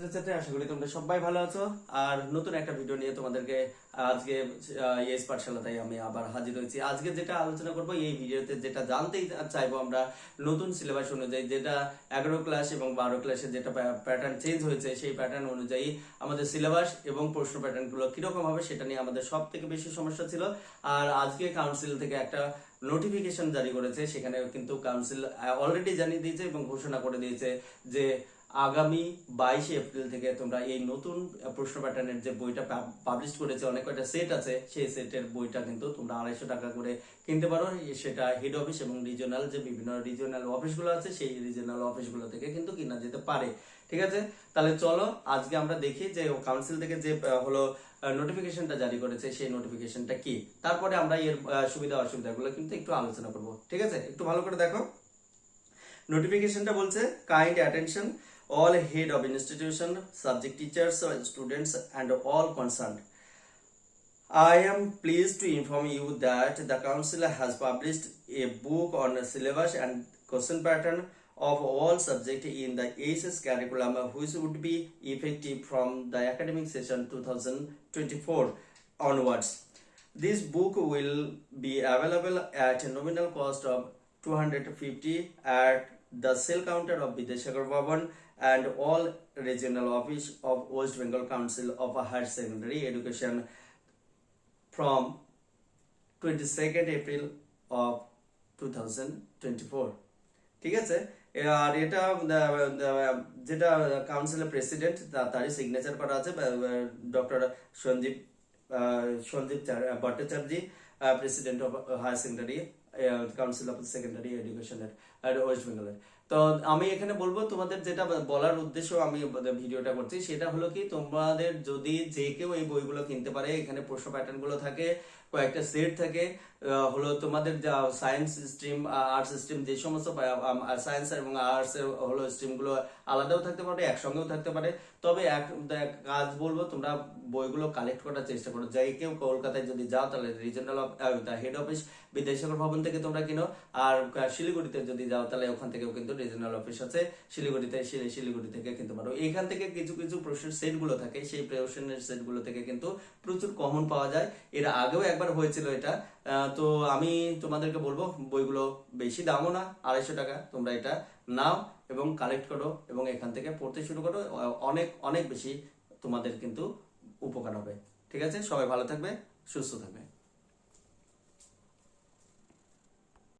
ছাত্রছাত্রী আশা করি তোমরা সবাই ভালো আছো। আর নতুন একটা ভিডিও নিয়ে তোমাদেরকে আজকে ইয়েস আমি আবার হাজির হয়েছি। আজকে যেটা আলোচনা করব, এই ভিডিওতে যেটা জানতেই চাইব আমরা, নতুন সিলেবাস অনুযায়ী যেটা এগারো ক্লাস এবং বারো ক্লাসে যেটা প্যাটার্ন চেঞ্জ হয়েছে, সেই প্যাটার্ন অনুযায়ী আমাদের সিলেবাস এবং প্রশ্ন প্যাটার্নগুলো কীরকম হবে সেটা নিয়ে আমাদের সব থেকে বেশি সমস্যা ছিল। আর আজকে কাউন্সিল থেকে একটা নোটিফিকেশন জারি করেছে সেখানে কিন্তু কাউন্সিল অলরেডি জানিয়ে দিয়েছে এবং ঘোষণা করে দিয়েছে যে আগামী বাইশে এপ্রিল থেকে তোমরা এই নতুন প্রশ্ন প্যাটার্নের যে বইটা পাবলিশ করেছে, অনেক কয়টা সেট আছে, সেই সেটের বইটা কিন্তু তোমরা আড়াইশো টাকা করে কিনতে পারো। সেটা হেড অফিস এবং রিজিওনাল যে বিভিন্ন রিজিওনাল অফিসগুলো আছে, সেই রিজিওনাল অফিসগুলো থেকে কিন্তু কিনা যেতে পারে। ঠিক আছে? তাহলে চলো, আজকে আমরা দেখি যে কাউন্সিল থেকে যে হলো নোটিফিকেশনটা জারি করেছে, সেই নোটিফিকেশনটা কি? তারপরে আমরা এর সুবিধা অসুবিধাগুলো কিন্তু একটু আলোচনা করব। ঠিক আছে? একটু ভালো করে দেখো। নোটিফিকেশনটা বলছে kind attention all head of institution, subject teachers, students and all concerned. I am pleased to inform you that the council has published a book on the syllabus and question pattern of all subjects in the ACS curriculum which would be effective from the academic session 2024 onwards. This book will be available at a nominal cost of 250 at the sale counter of Videshagar Bhavan and all regional office of West Bengal Council of Higher Secondary Education from 22nd April of 2024 ঠিক আছে আর এটা যেটা কাউন্সিলের president তারই signature করা আছে doctor Sanjeev Sanjeev Bhattacharya president of higher secondary uh, Council of Secondary Education at, at West Bengal. তো আমি এখানে বলব তোমাদের যেটা বলার উদ্দেশ্য আমি ভিডিওটা করছি, সেটা হলো কি তোমাদের যদি যে কেউ এই বইগুলো কিনতে পারে, এখানে প্রশ্ন প্যাটার্নগুলো থাকে, কয়েকটা সেট থাকে হলো তোমাদের যা সায়েন্স স্ট্রিম আর্টস স্ট্রিম যে সমস্ত সায়েন্স এবং আর্টস এর হলো স্ট্রিমগুলো আলাদাও থাকতে পারে, একসঙ্গেও থাকতে পারে। তবে এক কাজ বলব, তোমরা বইগুলো কালেক্ট করার চেষ্টা করো। যাই কেউ কলকাতায় যদি যাও, তাহলে রিজনাল হেড অফিস বিদ্যাসাগর ভবন থেকে তোমরা কিনো। আর শিলিগুড়িতে যদি যাও, তাহলে ওখান থেকেও কিন্তু রিজনাল অফিস আছে, শিলিগুড়িতে শিলিগুড়ি থেকে কিন্তু পারো এখান থেকে কিছু কিছু প্রশ্নের সেটগুলো থাকে, সেই প্রশ্নের সেটগুলো থেকে কিন্তু প্রচুর কমন পাওয়া যায়। এর আগেও একবার হয়েছিল এটা। তো আমি তোমাদেরকে বলব, বইগুলো বেশি দামও না, আড়াইশো টাকা। তোমরা এটা নাও এবং কালেক্ট করো এবং এখান থেকে পড়তে শুরু করো। অনেক অনেক বেশি তোমাদের কিন্তু উপকার হবে। ঠিক আছে? সবাই ভালো থাকবে, সুস্থ থাকবে।